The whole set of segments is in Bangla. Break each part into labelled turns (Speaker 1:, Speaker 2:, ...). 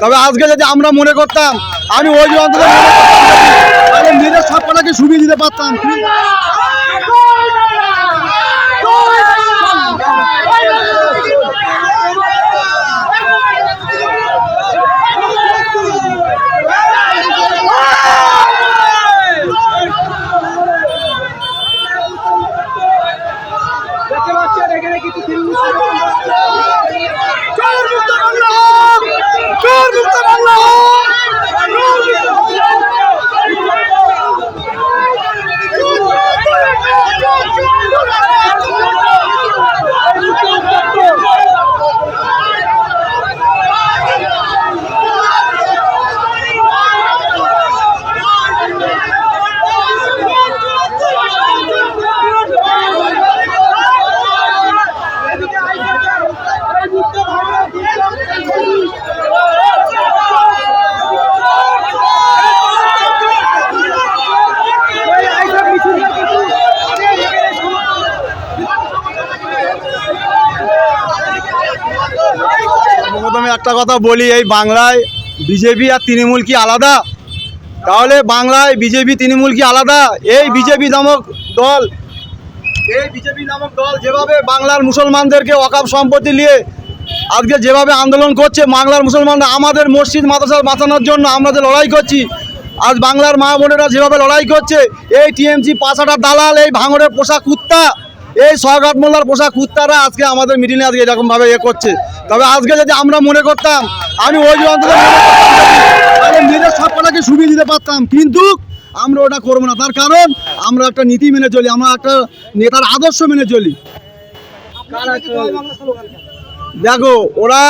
Speaker 1: তবে আজকে যদি আমরা মনে করতাম, আমি ওই অন্তত মনে করতাম নিজের সব সুবিধা দিতে পারতাম। প্রথমে একটা কথা বলি, এই বাংলায় বিজেপি আর তৃণমূল কি আলাদা? তাহলে বাংলায় বিজেপি, তৃণমূল কি আলাদা? এই বিজেপি নামক দল, এই বিজেপি নামক দল যেভাবে বাংলার মুসলমানদেরকে অকাপ সম্পত্তি নিয়ে আজকে যেভাবে আন্দোলন করছে, বাংলার মুসলমানরা আমাদের মসজিদ, মাদ্রাসা বাঁচানোর জন্য আমরা যে লড়াই করছি, আজ বাংলার মা বোনেরা যেভাবে লড়াই করছে, এই টিএমসি পাশাটা দালাল, এই ভাঙড়ের পোশাক কুত্তা এই সরকার মোল্লার পোশাক কুত্তারা আজকে আমাদের মিডিলে আজকে এরকমভাবে এ করছে। তবে আজকে যদি আমরা মনে করতাম আমি ওই অন্তত মনে নিজের সব কটাকে সুবিধা দিতে পারতাম। কিন্তু আমরা ওটা করব না। তার কারণ আমরা একটা নীতি মেনে চলি আমরা একটা নেতার আদর্শ মেনে চলি। দেখো ওরা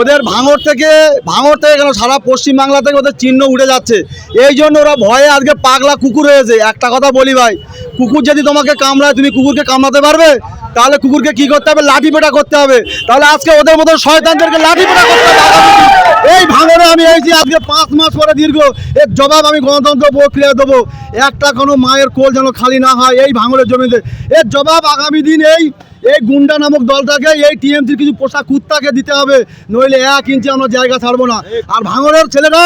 Speaker 1: ওদের ভাঙর থেকে ভাঙর থেকে কেন? সারা পশ্চিমবাংলা থেকে ওদের চিহ্ন উঠে যাচ্ছে। এই জন্য ওরা ভয়ে আজকে পাগলা কুকুর হয়েছে। একটা কথা বলি ভাই, কুকুর যদি তোমাকে কামড়ায়, তুমি কুকুরকে কামড়াতে পারবে? তাহলে কুকুরকে কি করতে হবে? লাঠি পেটা করতে হবে। তাহলে আজকে ওদের মতো শয়তানদেরকে লাঠি পেটা করতে হবে। এই ভাঙরে আমি এইছি আজকে পাঁচ মাস পরে দীর্ঘ। এর জবাব আমি গণতন্ত্র প্রক্রিয়া দেবো। একটা কোনো মায়ের কোল যেন খালি না হয় এই ভাঙরের জমিতে। এর জবাব আগামী দিন এই এই গুন্ডা নামক দলটাকে, এই টিএমসির কিছু পোশাক কুত্তাকে দিতে হবে। নইলে এক ইঞ্চি আমরা জায়গা ছাড়বো না। আর ভাঙরের ছেলেরা,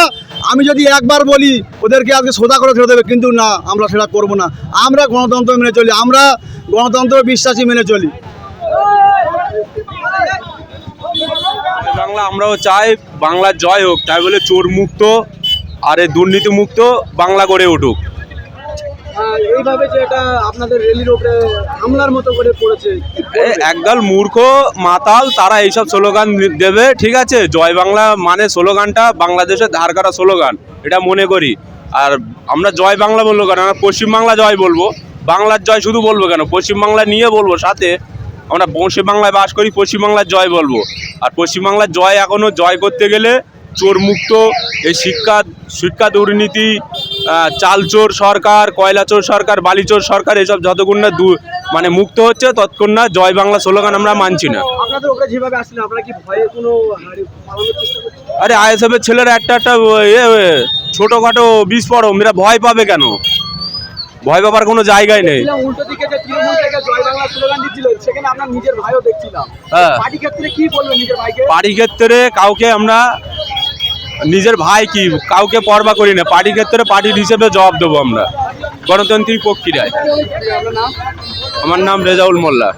Speaker 1: আমি যদি একবার বলি, ওদেরকে আজকে সোজা করে ছেড়ে দেবে, কিন্তু না, আমরা সেটা করব না। আমরা গণতন্ত্র মেনে চলি, আমরা গণতন্ত্র বিশ্বাসী মেনে চলি।
Speaker 2: বাংলা, আমরাও চাই বাংলার জয় হোক, তাই বলে চোর মুক্ত, আর দুর্নীতি মুক্ত, বাংলা গড়ে উঠুক।
Speaker 1: এইভাবে যে এটা আপনাদের রেলির উপরে হামলার মতো করে পড়েছে
Speaker 2: একদল মূর্খ মাতাল তারা এইসব স্লোগান দেবে ঠিক আছে? জয় বাংলা মানে স্লোগানটা বাংলাদেশের ধার করা স্লোগান এটা মনে করি। আর আমরা জয় বাংলা বলব কেন? আমরা পশ্চিমবাংলা জয় বলব। বাংলার জয় শুধু বলব কেন? পশ্চিমবাংলা নিয়ে বলব সাথে আমরা পশ্চিমবাংলায় বাস করি পশ্চিমবাংলার জয় বলব। আর পশ্চিমবাংলার জয় এখনও জয় করতে গেলে চোর মুক্ত এই শিক্ষা শিক্ষা দুর্নীতি আহ, চাল চোর সরকার কয়লা চোর সরকার বালি চোর সরকার এসব যতক্ষণ না দু মানে মুক্ত হচ্ছে ততক্ষণ না জয় বাংলা স্লোগান আমরা মানছি না। আরে আইএসএফ এর ছেলেরা একটা একটা ইয়ে ছোটোখাটো বিস্ফোরণ এরা ভয় পাবে কেন? ভয় পাবার কোনো জায়গায় নেই। হ্যাঁ।
Speaker 1: পার্টি ক্ষেত্রে
Speaker 2: কাউকে আমরা নিজের ভাই কি কাউকে পরবা করি না পার্টির ক্ষেত্রে পার্টির হিসেবে জবাব দেবো আমরা। গণতান্ত্রিক প্রক্রিয়ায়। আমার নাম রেজাউল মোল্লা।